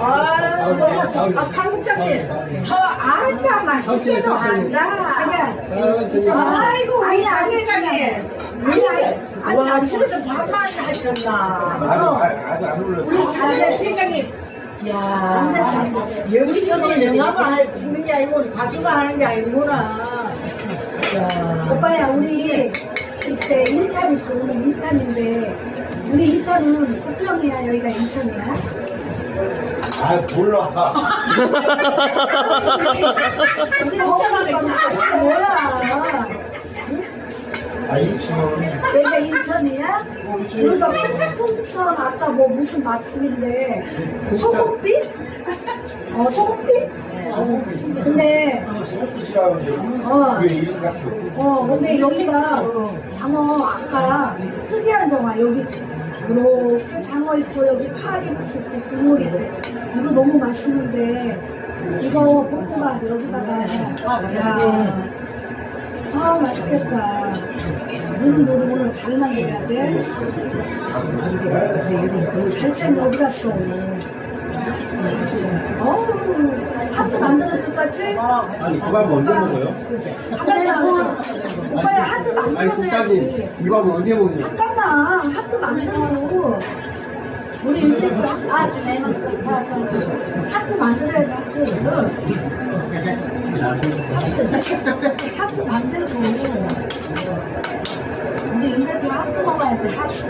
아. 아, 강국장님. 더 안다, 맛있게도 안다. 아이고, 우리 아재장님. 아니, 아니, 아침에도 밥만 하셨나. 어. 아직 안 우리 올랐어. 사대 세장님. 야, 여기서도 영화만 할- 찍는 게 아니고 가수가 하는 게 아니구나. 오빠야 우리 그때 1탄 있고 우리 2탄인데 2탄은 서평이야 여기가 인천이야 아, 몰라. 우리 걱정하니까 뭐야 아, 이 친구는. 여기가 인천이야? 우리가 풍천 아까 뭐 무슨 맛집인데 소금빛? 어 소금빛? 근데 이제. 어. 그게 이름 같아. 어, 근데 여기가 장어 아까 특이한 장어 여기 이렇게 장어 있고 여기 파리 있고 국물 있고 이거 너무 맛있는데 이거 볶음밥 여기다가 야, 아 맛있겠다. 누르누르 잘 만들어야 돼. 갈증 어디 갔어? 하트 만들어줄 거지? 아니 국밥 언제 먹어요? 오빠야, 오빠야 하트 아니 만들어줘야지. 국밥은 언제 먹냐? 잠깐만, 하트 만들고. 우리 이제 또 하- 아, 자, 자, 하트 만들어야지, 하트. 하트. 하트 만들고. 우리 이렇게 하트 먹어야 돼, 하트.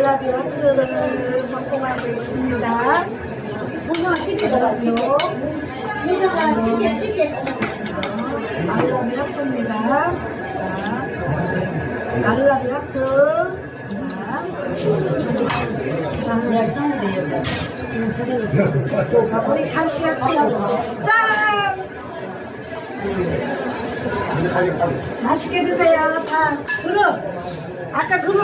자, 알라비 하트를 성공하고 있습니다. 찌개 들어갔죠? 보면 찌개, 찌개. 알라비 하트입니다. 자, 알라비 하트. 자, 자, 우리 간식 하트. 짠! 맛있게 드세요. 다 그릇. 아까 그릇.